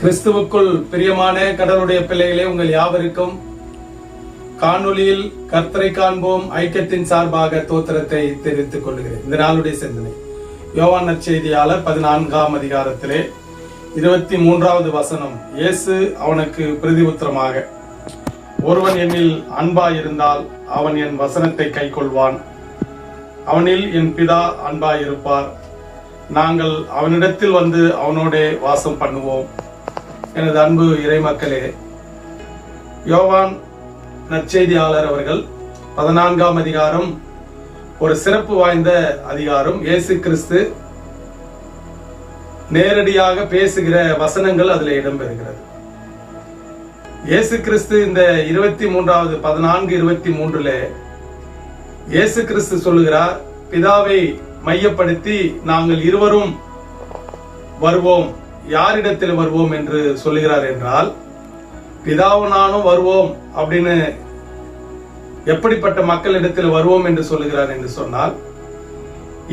கிறிஸ்துவுக்குள் பிரியமான கடவுளுடைய பிள்ளைகளே உங்கள் யாவருக்கும் காணொளியில் கர்த்தரை காண்போம் ஐக்கியத்தின் சார்பாக தோத்திரத்தை தெரிவித்துக் கொள்கிறேன். இந்த நாளுடைய சிந்தனை. யோவான் நற்செய்தியாளர் பதினான்காம் அதிகாரத்திலே இருபத்தி மூன்றாவது வசனம். இயேசு அவனுக்கு பிரதி உத்தரமாக ஒருவன் என்னில் அன்பாயிருந்தால் அவன் என் வசனத்தை கைக்கொள்வான். அவனில் என் பிதா அன்பாய் இருப்பார் நாங்கள் அவனிடத்தில் வந்து அவனோடே வாசம் பண்ணுவோம். எனது அன்பு இறை மக்களே யோவான் நற்செய்தியாளர் அவர்கள் பதினான்காம் அதிகாரம் ஒரு சிறப்பு வாய்ந்த அதிகாரம் இயேசு கிறிஸ்து நேரடியாக பேசுகிற வசனங்கள் அதுல இடம்பெறுகிறது. இயேசு கிறிஸ்து இந்த இருபத்தி மூன்றாவது பதினான்கு இருபத்தி மூன்றுல இயேசு கிறிஸ்து சொல்லுகிறார் பிதாவை மையப்படுத்தி நாங்கள் இருவரும் வருவோம். யாரிடத்தில் வருவோம் என்று சொல்லுகிறார் என்றால் பிதாவனானும் நானும் வருவோம் அப்படின்னு எப்படிப்பட்ட மக்களிடத்தில் வருவோம் என்று சொல்லுகிறார் என்று சொன்னால்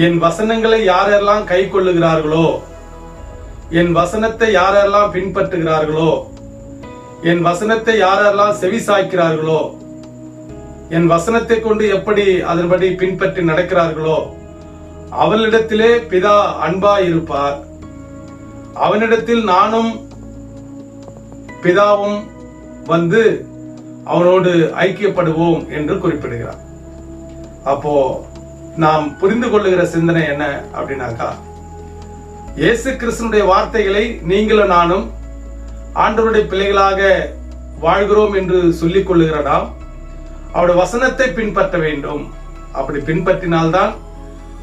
என் வசனங்களை யாரெல்லாம் கை கொள்ளுகிறார்களோ என் வசனத்தை யாரெல்லாம் பின்பற்றுகிறார்களோ என் வசனத்தை யாரெல்லாம் செவி சாய்க்கிறார்களோ என் வசனத்தை கொண்டு எப்படி அதன்படி பின்பற்றி நடக்கிறார்களோ அவளிடத்திலே பிதா அன்பா இருப்பார் அவனிடத்தில் நானும் பிதாவும் வந்து அவனோடு ஐக்கியப்படுவோம் என்று குறிப்பிடுகிறார். அப்போ நாம் புரிந்து கொள்ளுகிற சிந்தனை என்ன அப்படின்னாக்கா இயேசு கிறிஸ்தனுடைய வார்த்தைகளை நீங்களும் நானும் ஆண்டவருடைய பிள்ளைகளாக வாழ்கிறோம் என்று சொல்லிக் கொள்ளுகிற நாம் அவருடைய வசனத்தை பின்பற்ற வேண்டும். அப்படி பின்பற்றினால்தான்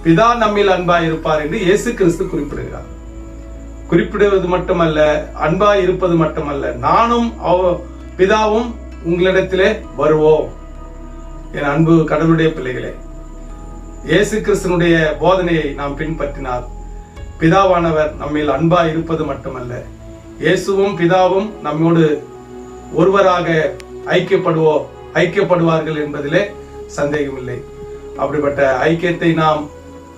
பிதா நம்மில் அன்பாக இருப்பார் என்று இயேசு கிறிஸ்து குறிப்பிடுகிறார். குறிப்பிடுவது மட்டுமல்ல அன்பா இருப்பது மட்டுமல்ல நானும் அவ பிதாவும் உங்களிடத்திலே வருவோம். என் அன்பு கடவுளுடைய பிள்ளைகளே இயேசு கிறிஸ்தனுடைய போதனையை நாம் பின்பற்றினால் பிதாவானவர் நம்மில் அன்பா இருப்பது மட்டுமல்ல இயேசுவும் பிதாவும் நம்மோடு ஒருவராக ஐக்கியப்படுவோ ஐக்கியப்படுவார்கள் என்பதிலே சந்தேகமில்லை. அப்படிப்பட்ட ஐக்கியத்தை நாம்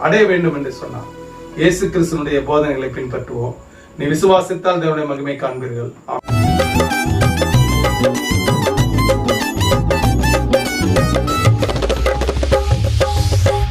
அடைய வேண்டும் என்று சொன்னார். இயேசு கிறிஸ்தனுடைய போதனைகளை பின்பற்றுவோம். நீ விசுவாசித்தால் தேவனுடைய மகிமை காண்பீர்கள்.